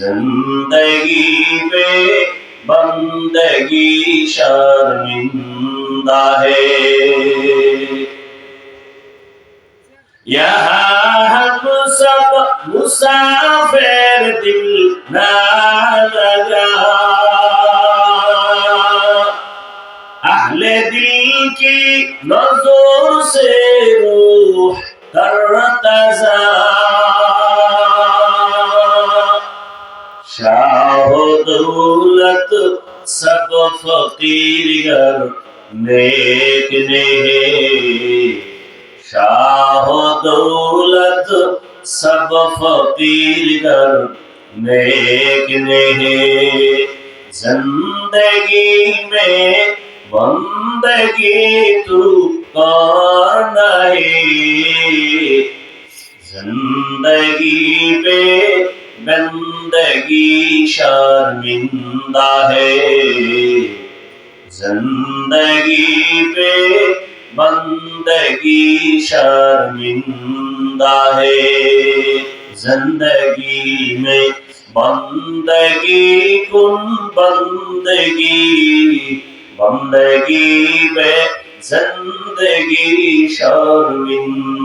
ज़िंदगी पे बंदगी शर्मिंदा है। यहाँ हम सब मुसाफिर दिल ना लगा। अहले दिल की नज़र से रूह तरतजा सब फकीर गर नेक ने शाह दौलत सब फकीर गर नेक ने जिंदगी में बंदगी तू कौन है जिंदगी पे बंदगी शर्मिंदा है। ज़िंदगी पे बंदगी शर्मिंदा है। ज़िंदगी में बंदगी कुन बंदगी? बंदगी में ज़िंदगी शर्मिंदगी।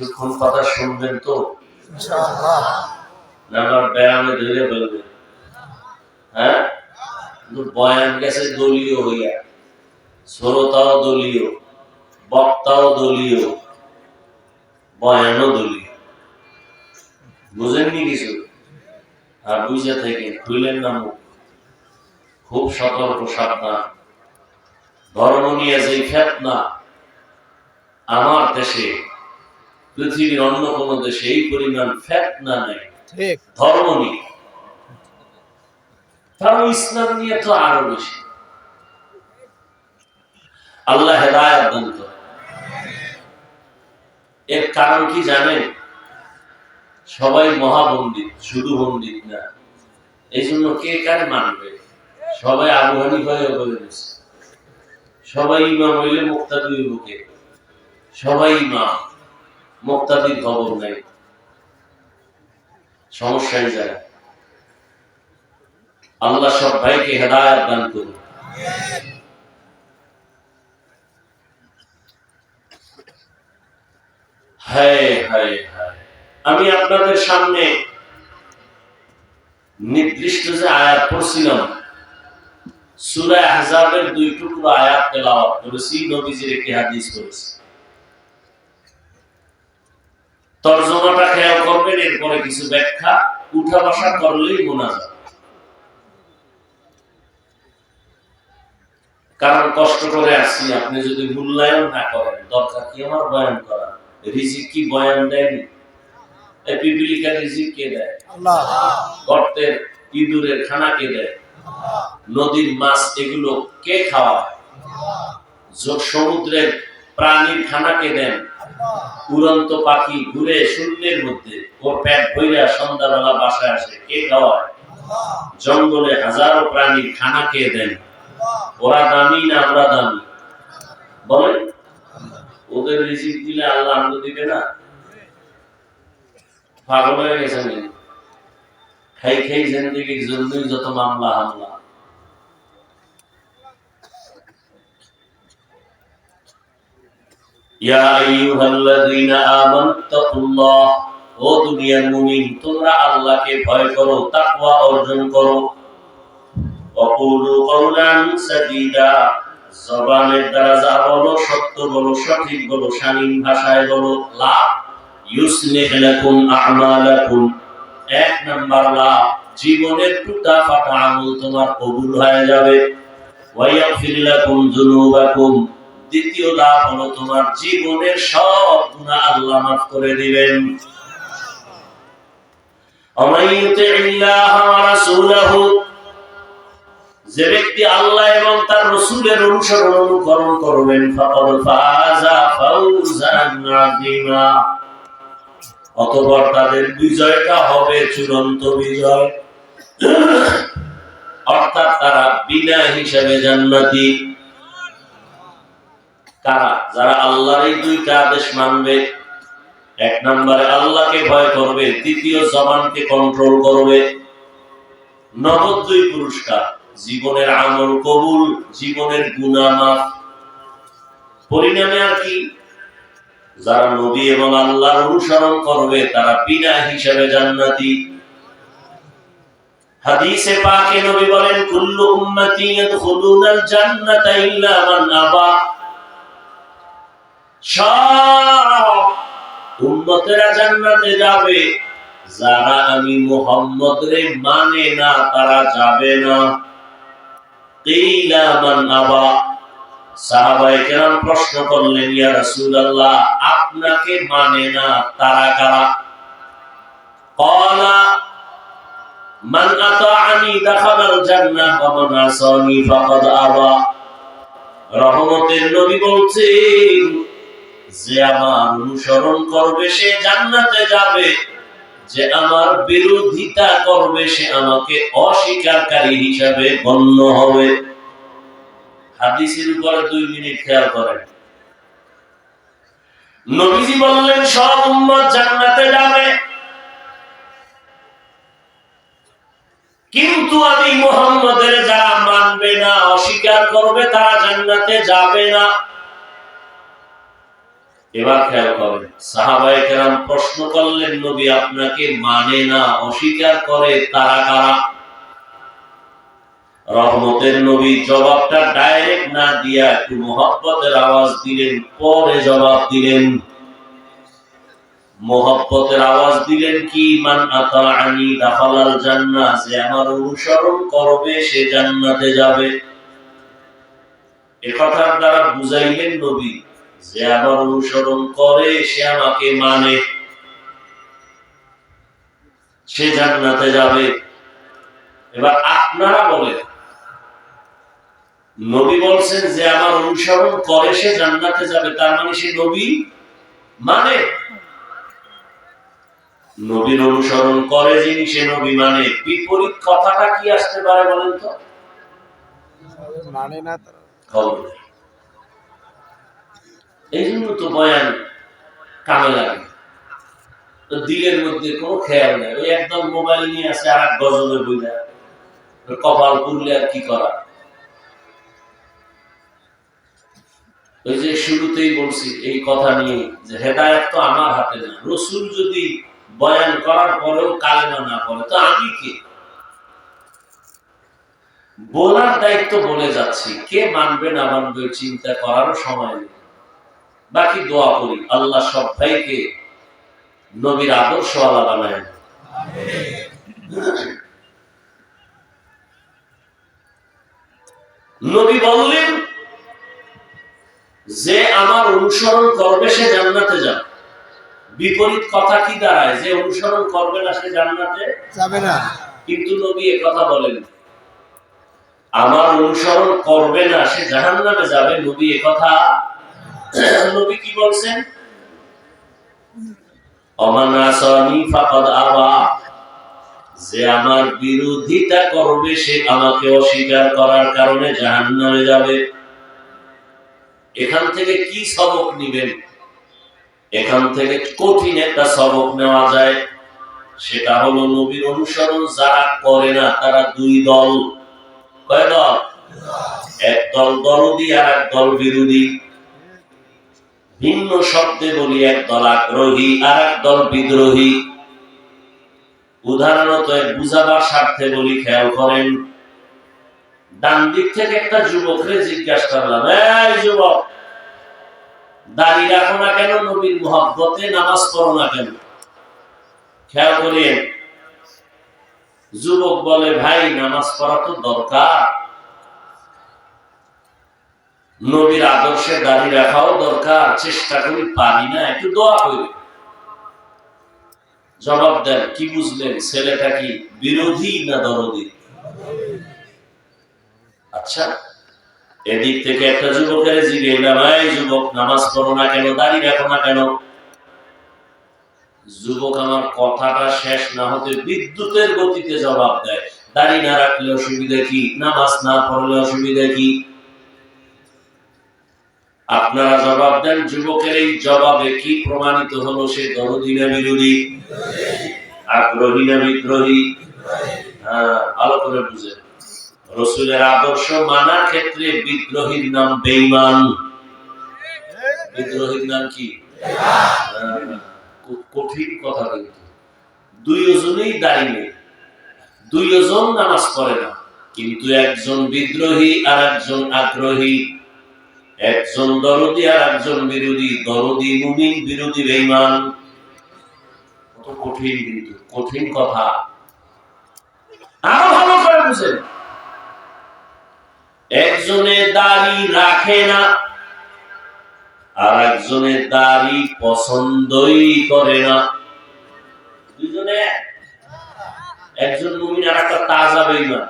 কিছুক্ষণ কথা শুনবেন তো? আমার ব্যায়ামে ধরে ফেলবেন হ্যাঁ? বয়ান গেছে দলীয় হইয়া। শ্রোতাও দলীয় বক্তাও দলীয় বয়ানও দলীয়। বুঝেননি কিছু? আর বুঝে থেকে খুইলেন না মুখ। খুব সতর্ক সাবধান। ধর্ম নিয়ে যে ফেতনা আমার দেশে পৃথিবীর অন্য কোনো দেশে এই পরিমাণ ফেতনা নেই। ধর্ম নিয়ে তাও ইসলাম নিয়ে তো আরও বেশি। আল্লাহ হেদায়ত দান করে এর কারণ কি জানেন? সবাই মহাপণ্ডিত শুধু পণ্ডিত না। এই জন্য কে কার মানবে? সবাই আবু হয়ে বলে সবাই ইমাম হইলে মুক্তাদি বুকে সবাই ইমাম। মুক্তাদির খবর নাই। সমস্যায় যায়। আল্লাহ সব ভাইকে হেদায়ত দান করুন। আমি আপনাদের সামনে নির্দিষ্ট যে আয়াত পড়ছিলাম, সূরা আহজাবের দুই টুকরো আয়াত তেলাওয়াত করেছি, নবীজির একটি হাদিস করেছি তর্জমাটা খেয়াল করবেন এরপরে কিছু ব্যাখ্যা উঠা বসা করলেই মোনাজাত কারণ কষ্ট করে আসছি আপনি যদি মূল্যায়ন না করেন দরকার কি আমার বয়ান করা রিজিক কি বয়ান দেয়নি? পিপিলিকা রিজিক কে দেয়? গর্তের ইঁদুরের খানা কে দেয়? নদীর মাছ এগুলো কে খাওয়ায়? সমুদ্রের প্রাণীর খানা কে দেন? উড়ন্ত পাখি ঘুরে শূন্যের মধ্যে ওর পেট ভইরা সন্ধ্যাবেলা বাসায় আসে, কে খাওয়ায়? জঙ্গলে হাজারো প্রাণীর খানা কে দেন ওরা দামি না আমরা দামি? বলেন। ওদের রিজিক দিলে আল্লাহ আনন্দ দিবে না? পাগল হয়ে গেছেন? খাই খাই জিন্দিগির জন্যই যত মামলা হামলা। আল্লাহকে ভয় করো তাকওয়া অর্জন করো। জবানের কবুল হয়ে যাবে। দ্বিতীয় লাভ হলো তোমার জীবনের সব গুণা আল্লাহ মাফ করে দিবেন। যে ব্যক্তি আল্লাহ এবং তার রসুলের অনুসরণ অনুকরণ করবেন অতপর তাদের বিজয়টা হবে চূড়ান্ত বিজয়। অর্থাৎ তারা বিনা হিসাবে জান্নাতি। কারা? যারা আল্লাহর এই দুইটা আদেশ মানবে, এক নম্বরে আল্লাহকে ভয় করবে, দ্বিতীয় জবানকে কন্ট্রোল করবে। নগদ দুই পুরস্কার, জীবনের আমল কবুল, জীবনের গুণামাফ পরিণামে আর কি? যারা নবী এবং আল্লাহর অনুসরণ করবে, তারা বিনা হিসেবে জান্নাতি। হাদিসে পাকে নবী বলেন, কুল্লু উম্মতি ইয়াদখুলুনাল জান্নাতা ইল্লা মান আবা। সব উম্মতেরা জান্নাতে যাবে। যারা আমি মুহাম্মদ রে মানে না, তারা যাবে না। আবা। সাহাবায়ে কেরাম প্রশ্ন করলেন, ইয়া আপনাকে মানে না, তারা কারা? ক্বালা, মান আতাআনি দাখালাল জান্নাহ ওয়া মান আসানি ফাকাদ আবা। রহমতের নবী বলছেন যে আমার অনুসরণ করবে, সে জান্নাতে যাবে। যে আমার বিরোধিতা করবে, সে আমাকে অস্বীকারী হিসাবে গণ্য হবে। হাদিসের উপরে দুই মিনিট খেয়াল করেন। নবীজি বললেন, সব উম্মত জান্নাতে যাবে। কিন্তু আমি মুহাম্মদের যারা মানবে না, অস্বীকার করবে, তারা জান্নাতে যাবে না। এবার খেয়াল করেন, সাহাবায়ে কেরাম প্রশ্ন করলেন, নবী আপনাকে মানে না, অস্বীকার করে তারা কারা? রহমতের নবী জবাবটা ডাইরেক্ট না দিয়া একটু মোহব্বতের আওয়াজ দিলেন, পরে জবাব দিলেন, মোহব্বতের আওয়াজ দিলেন কি? মান আতাআনি দাখালাল জান্নাহ যে আমার অনুসরণ করবে, সে জান্নাতে যাবে। এ কথার দ্বারা বুঝাইলেন নবী যে আমার অনুসরণ করে সে আমাকে মানে। সে জান্নাতে যাবে। এবার আপনারা বলেন নবী বলছেন যে আমার অনুসরণ করে সে জান্নাতে যাবে তার মানে সে নবী মানে? নবীর অনুসরণ করে যিনি সে নবী মানে। বিপরীত কথাটা কি আসতে পারে বলেন তো? মানে না খবর। এই জন্য তো বয়ান কামে লাগে। দিলের মধ্যে কোনো খেয়াল নেই। ওই একদম মোবাইল নিয়ে আসে আর এক বইলা। কপাল পুরলে আর কি করা? ওই যে শুরুতেই বলছি, এই কথা নিয়ে যে হেদায়ত তো আমার হাতে না। রসুল যদি বয়ান করার পরেও কালেমা না করে তো আমি কে? বলার দায়িত্ব বলে যাচ্ছি। কে মানবে না মানবে চিন্তা করারও সময় নেই। বাকি দোয়া করি আল্লাহ সব ভাইকে নবীর আদর্শ আলা বানায় নবী বললেন যে আমার অনুসরণ করবে সে জান্নাতে যাবে। বিপরীত কথা কি দাঁড়ায়? যে অনুসরণ করবে না সে জান্নাতে যাবে না। কিন্তু নবী এ কথা বলেন আমার অনুসরণ করবে না সে জাহান নামে যাবে। নবী এ কথা নবী কি বলছেন? অমানাসানি ফাকাদ আবা। যে আমার বিরোধিতা করবে, সে আমাকে অস্বীকার করার কারণে জাহান নামে যাবে। এখান থেকে কি সবক নিবেন? এখান থেকে কঠিন একটা সবক নেওয়া যায়। সেটা হলো নবীর অনুসরণ যারা করে না, তারা দুই দল। কয় দল? এক দল দলদি আর এক দল বিরোধী। ভিন্ন শব্দে বলি এক দল আগ্রহী আর এক দল বিদ্রোহী। উদাহরণত বুঝাবার স্বার্থে বলি, খেয়াল করেন, ডান দিক থেকে একটা যুবকরে জিজ্ঞাসা করলাম, এই যুবক, দাঁড়িয়ে রাখো না কেন? নবীর মহব্বতে নামাজ পড়ো না কেন? খেয়াল করিয়েন, যুবক বলে, ভাই, নামাজ পড়া তো দরকার। নবীর আদর্শে দাঁড়িয়ে রাখাও দরকার, চেষ্টা করি, পারি না, একটু দোয়া করি। জবাব দেন, কি বুঝলেন, ছেলেটা কি বিরোধী না দরদি? আচ্ছা এদিক থেকে একটা যুবকের জিগে ভাই যুবক, নামাজ পড়ো না কেন দাঁড়িয়ে রাখো না কেন? যুবক আমার কথাটা শেষ না হতে বিদ্যুতের গতিতে জবাব দেয়। দাঁড়িয়ে না রাখলে অসুবিধা কি? নামাজ না পড়লে অসুবিধা কি? আপনারা জবাব দেন যুবকের এই জবাবে কি প্রমাণিত হলো সে দরদি না বিরোধী আগ্রহী না বিদ্রোহী ভালো করে বুঝেন। রসুলের আদর্শ মানার ক্ষেত্রে বিদ্রোহীর নাম বেঈমান। বিদ্রোহীর নাম কি? কঠিন কথা কিন্তু। দুই ওজনেই দাঁড়িয়ে দুই ওজন নামাজ পড়ে না। কিন্তু একজন বিদ্রোহী আর একজন আগ্রহী। একজন দরদি আর একজন বিরোধী। দরদি মুমিন, বিরোধী বেঈমান। কত কঠিন কিন্তু, কঠিন কথা। আরও ভালো করে বুঝেন। একজনে দাড়ি রাখে না আর একজনে দাড়ি পছন্দই করে না। দুজনে একজন মুমিন আর একটা তাজা বেইমান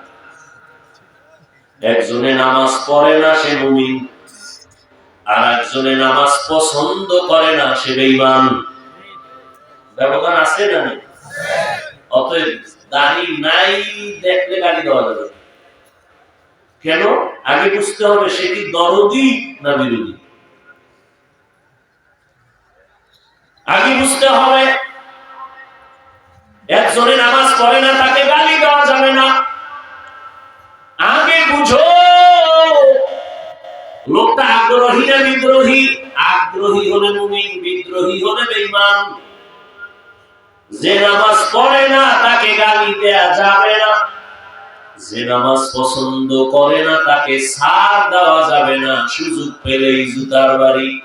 একজনে নামাজ পড়ে না, সে মুমিন। আর একজনে নামাজ পছন্দ করে না, সে বেইমান ব্যবধান আছে না নেই? অতএব দাড়ি নাই দেখলে গাড়ি দেওয়া যাবে কেন? আগে বুঝতে হবে সে কি দরদি না বিরোধী। আগে বুঝতে হবে, একজনে নামাজ পড়ে না, তাকে গালি দেওয়া যাবে না। আগে বুঝো আগ্রহী না বিদ্রোহী? আগ্রহী হলে মুমিন, বিদ্রোহী হলে বেঈমান। যে নামাজ পড়ে না, তাকে গালি দেয়া যাবে না। যে নামাজ পছন্দ করে না, তাকে সার দেওয়া যাবে না। সুযোগ পেলেই জুতার বাড়ি।